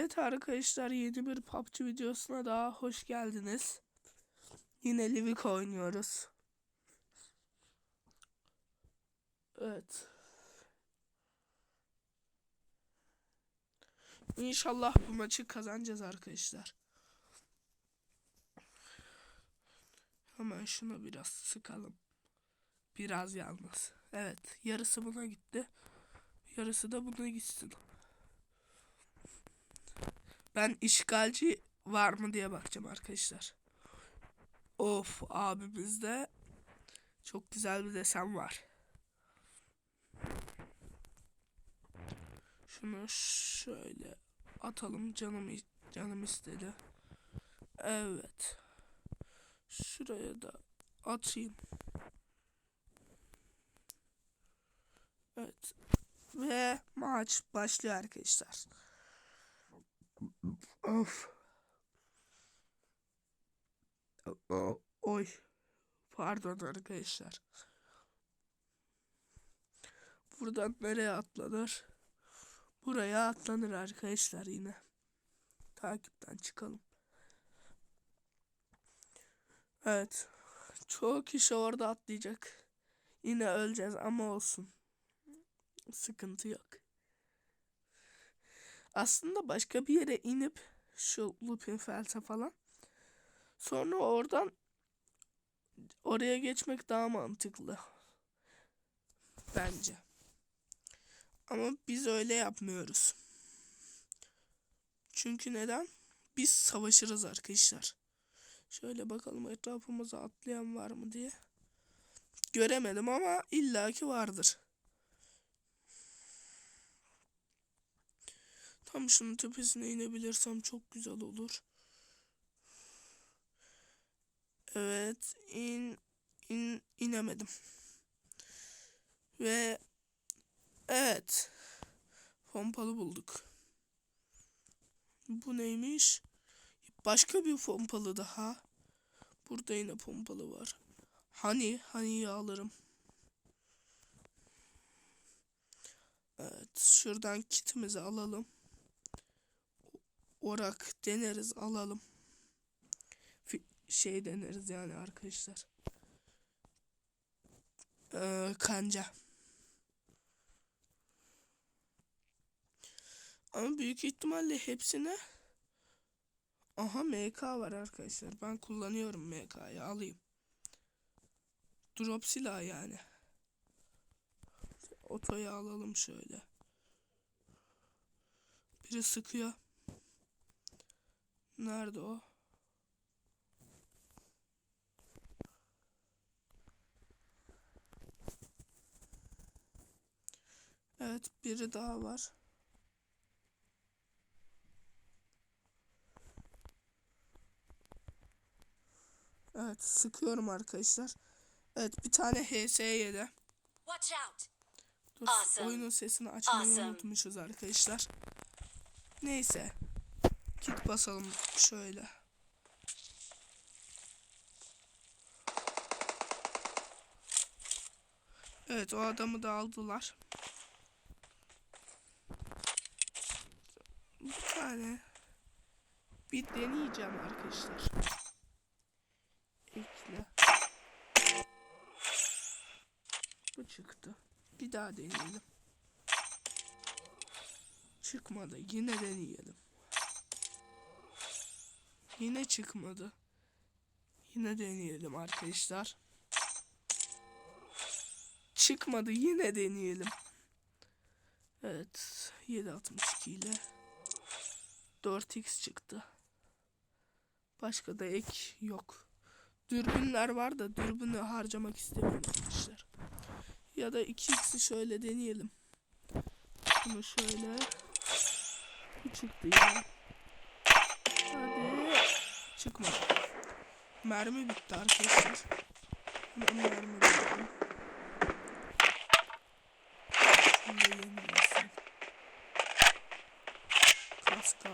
Evet arkadaşlar yeni bir PUBG videosuna daha hoş geldiniz. Yine Livik oynuyoruz. Evet. İnşallah bu maçı kazanacağız arkadaşlar. Hemen şunu biraz sıkalım. Biraz yalnız. Evet yarısı buna gitti. Yarısı da buna gitsin. Ben işgalci var mı diye bakacağım arkadaşlar. Of abimizde çok güzel bir desen var. Şunu şöyle atalım canım canım istedi. Evet. Şuraya da atayım. Evet. Ve maç başlıyor arkadaşlar. Of. Oy. Pardon arkadaşlar. Buradan nereye atlanır? Buraya atlanır arkadaşlar yine. Takipten çıkalım. Evet. Çoğu kişi orada atlayacak. Yine öleceğiz ama olsun. Sıkıntı yok. Aslında başka bir yere inip şu Lupinfeld'e falan sonra oradan oraya geçmek daha mantıklı. Bence. Ama biz öyle yapmıyoruz. Çünkü neden? Biz savaşırız arkadaşlar. Şöyle bakalım etrafımıza atlayan var mı diye. Göremedim ama illaki vardır. Tam şunun tepesine inebilirsem çok güzel olur. Evet, in in inemedim. Ve evet. Pompalı bulduk. Bu neymiş? Başka bir pompalı daha. Burada yine pompalı var. Hani haniyi alırım. Evet, şuradan kitimizi alalım orak deneriz alalım. Şey deneriz yani arkadaşlar. Ee, kanca. Ama büyük ihtimalle hepsine Aha MK var arkadaşlar. Ben kullanıyorum MK'yı alayım. Drop silah yani. Otoyu alalım şöyle. Biri sıkıyor. Nerede o? Evet biri daha var. Evet sıkıyorum arkadaşlar. Evet bir tane HS yedi. Watch out! Dur Awesome. oyunun sesini açmayı Awesome. unutmuşuz arkadaşlar. Neyse. Kit basalım şöyle. Evet o adamı da aldılar. Bir tane bir deneyeceğim arkadaşlar. Ekle. Bu çıktı. Bir daha deneyelim. Çıkmadı. Yine deneyelim. Yine çıkmadı. Yine deneyelim arkadaşlar. Çıkmadı. Yine deneyelim. Evet. 762 ile 4x çıktı. Başka da ek yok. Dürbünler var da dürbünü harcamak istemiyorum arkadaşlar. Ya da 2x'i şöyle deneyelim. Bunu şöyle. Bu çıktı ya. Çıkmadı. Mermi bitti arkadaşlar. Hemen mermi bitti. Şunu da yenilesin. Kask al.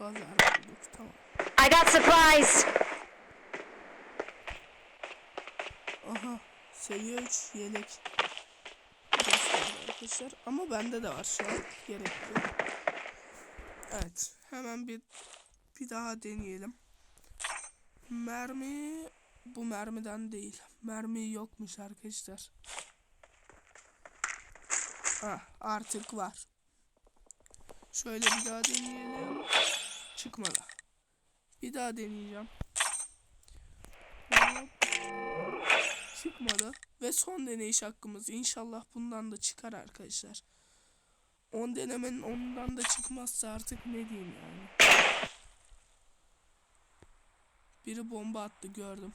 Lazer bulduk tamam. I got supplies! Aha seviye 3 yelek. arkadaşlar. Ama bende de var şu an. Gerekli. Evet. Hemen bir bir daha deneyelim. Mermi bu mermiden değil. Mermi yokmuş arkadaşlar. Ah, artık var. Şöyle bir daha deneyelim. Çıkmadı. Bir daha deneyeceğim. Çıkmadı. Ve son deneyiş hakkımız. İnşallah bundan da çıkar arkadaşlar. 10 denemenin ondan da çıkmazsa artık ne diyeyim yani. Biri bomba attı gördüm.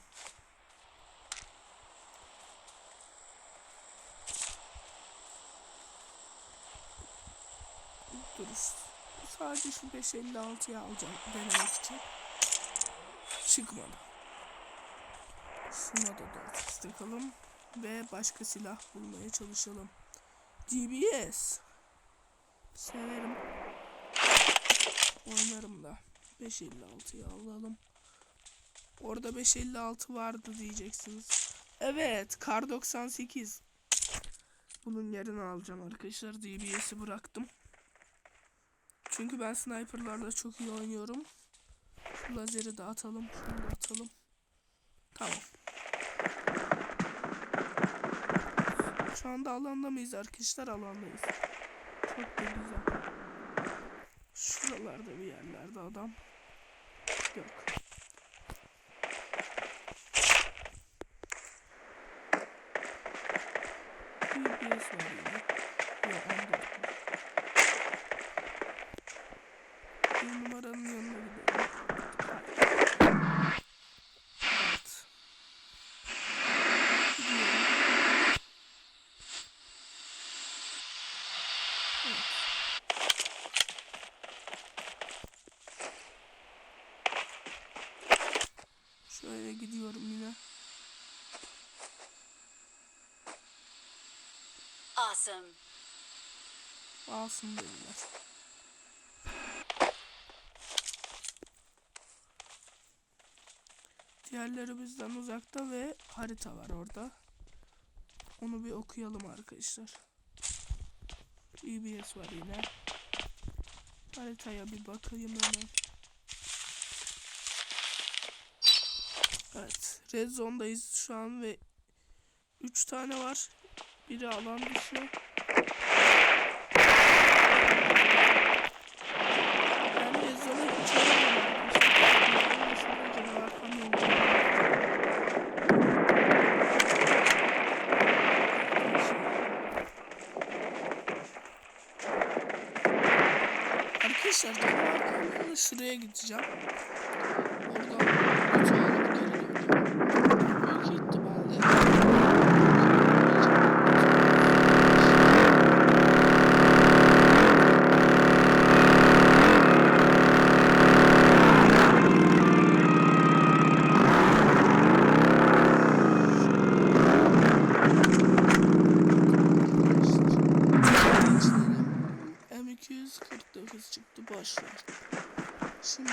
Dur. Sadece şu 556'yı alacağım denemek için. Çıkmadı. Şuna da dört takalım. Ve başka silah bulmaya çalışalım. DBS. Severim. Oynarım da. 556'yı alalım. Orada 556 vardı diyeceksiniz. Evet. Kar 98. Bunun yerini alacağım arkadaşlar. DBS'i bıraktım. Çünkü ben sniperlarla çok iyi oynuyorum. Şu lazeri de atalım. Şunu da atalım. Tamam. Şu anda alanda mıyız arkadaşlar? Alandayız. Çok da güzel. Şuralarda bir yerlerde adam. Yok. DBS var yine. Yok 14. Bir numaranın yanına gidelim. Evet. Gidiyorum. Şöyle gidiyorum yine. Awesome. Alsın dediler. Diğerleri bizden uzakta ve harita var orada. Onu bir okuyalım arkadaşlar. EBS var yine. Haritaya bir bakayım hemen. Evet. Red Zone'dayız şu an ve 3 tane var. Biri alan dışı. Ben de zona geçemiyorum arkadaşlar. Kamyonuyla şuraya gideceğim. Oradan uçağa geri döneceğim. Büyük ihtimalle. M249 çıktı boş ver. Şimdi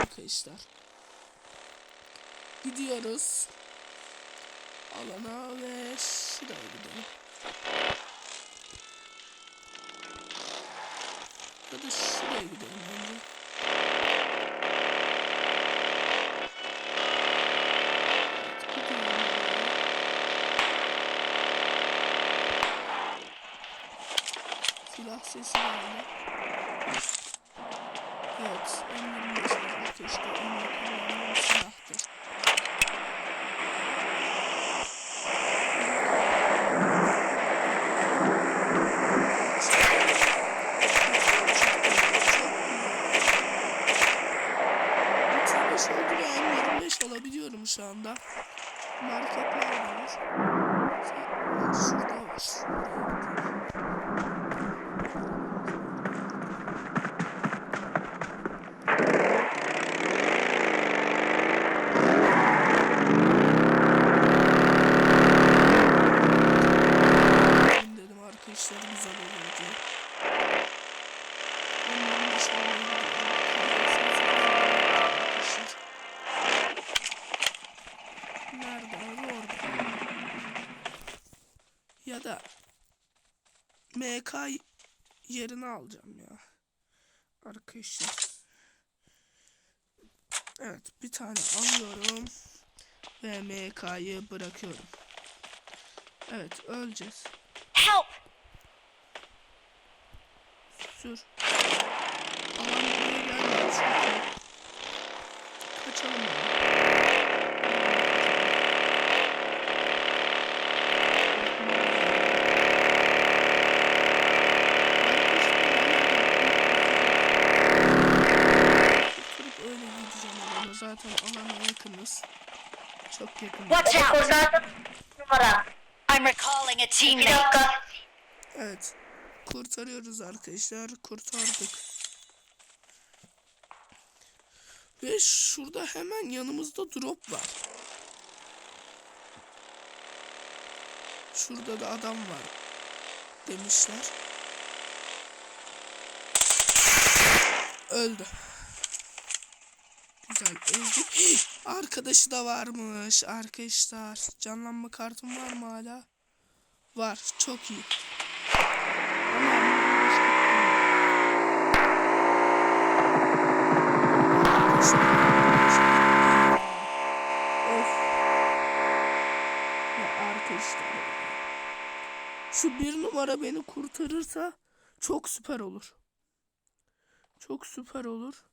arkadaşlar gidiyoruz alana ve şuraya gidelim. Ya da şuraya gidelim bence. Silah sesi geldi. Evet, M25 var. Keşke onunla kullandığım silahtır. M25 oldu ve M25 alabiliyorum şu anda. Marketler de var. Şurada var. Şuraya gideyim. Benim dedim arkadaşlar güzel olur diye. Onların dışarıya gidiyorum. MK yerini alacağım ya. Arkadaşlar. Evet bir tane alıyorum. Ve MK'yı bırakıyorum. Evet öleceğiz. Help! Sür. Alan buraya gelmiyor çünkü. Kaçalım ya. Kurturup öyle gideceğim alana. Zaten alana yakınız. Çok yakın. Watch out! numara. I'm recalling a teammate. Evet. Kurtarıyoruz arkadaşlar. Kurtardık. Ve şurada hemen yanımızda drop var. Şurada da adam var. Demişler. Öldü. Güzel ezdik. Arkadaşı da varmış arkadaşlar. Canlanma kartım var mı hala? Var. Çok iyi. Arkadaşlar. Şu bir numara beni kurtarırsa çok süper olur. Çok süper olur.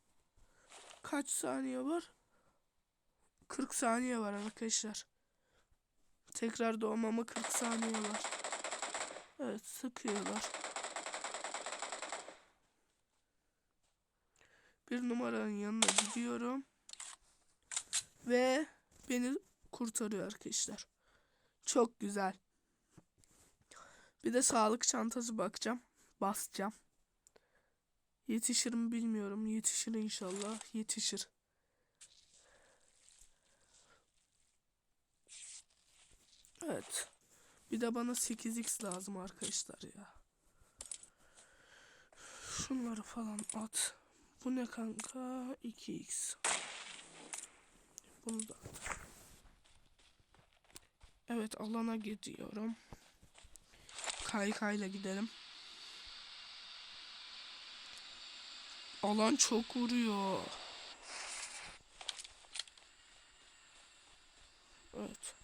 Kaç saniye var? 40 saniye var arkadaşlar. Tekrar doğmama 40 saniye var. Evet sıkıyorlar. Bir numaranın yanına gidiyorum. Ve beni kurtarıyor arkadaşlar. Çok güzel. Bir de sağlık çantası bakacağım. Basacağım. Yetişir mi bilmiyorum. Yetişir inşallah. Yetişir. Evet. Bir de bana 8x lazım arkadaşlar ya. Şunları falan at. Bu ne kanka? 2x. Bunu da at. Evet alana gidiyorum. Kaykayla gidelim. Alan çok vuruyor. Evet.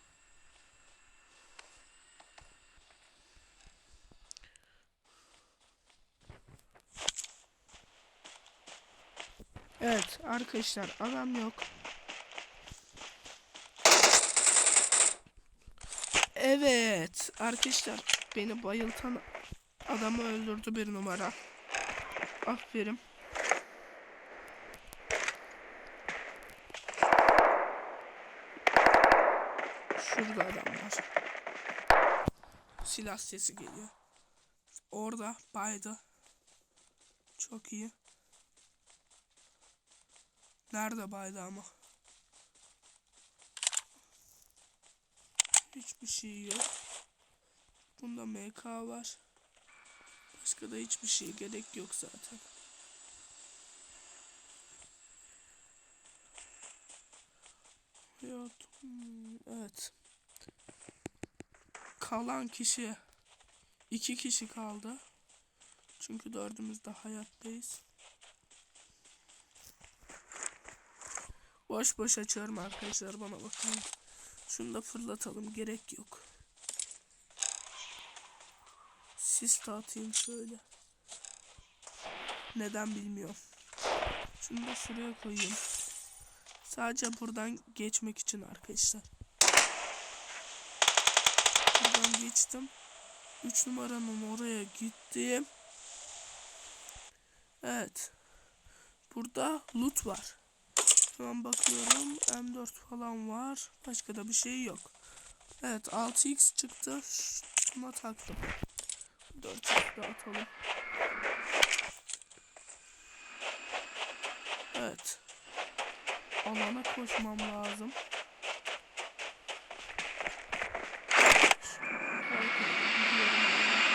Evet arkadaşlar adam yok. Evet arkadaşlar beni bayıltan adamı öldürdü bir numara. Aferin. Şurada adam var. Silah sesi geliyor. Orada baydı. Çok iyi. Nerede baydı ama? Hiçbir şey yok. Bunda MK var. Başka da hiçbir şey gerek yok zaten. Yok. Evet. Kalan kişi iki kişi kaldı. Çünkü dördümüz de hayattayız. Boş boş açıyorum arkadaşlar bana bakın. Şunu da fırlatalım gerek yok. Sis de atayım şöyle. Neden bilmiyorum. Şunu da şuraya koyayım. Sadece buradan geçmek için arkadaşlar. Buradan geçtim. 3 numaranın oraya gittim. Evet. Burada loot var. An bakıyorum. M4 falan var. Başka da bir şey yok. Evet 6x çıktı. Şuna taktım. 4x de atalım. Evet. Alana koşmam lazım. Harika, gidiyorum alana.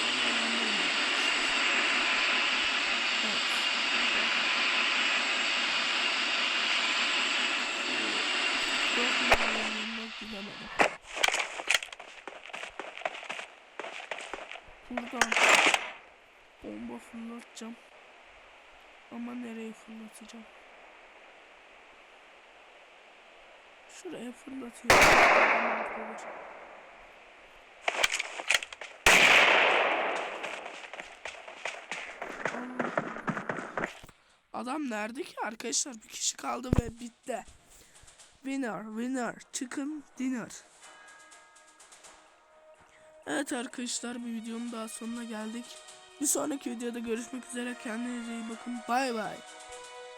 Alandayım. Evet. Dört numaranın yanına gidemedim. buradan bomba fırlatacağım. Ama nereye fırlatacağım? Şuraya fırlatıyorum. Adam nerede ki arkadaşlar? Bir kişi kaldı ve bitti. Winner, winner, chicken dinner. Evet arkadaşlar bir videonun daha sonuna geldik. Bir sonraki videoda görüşmek üzere. Kendinize iyi bakın. Bay bay.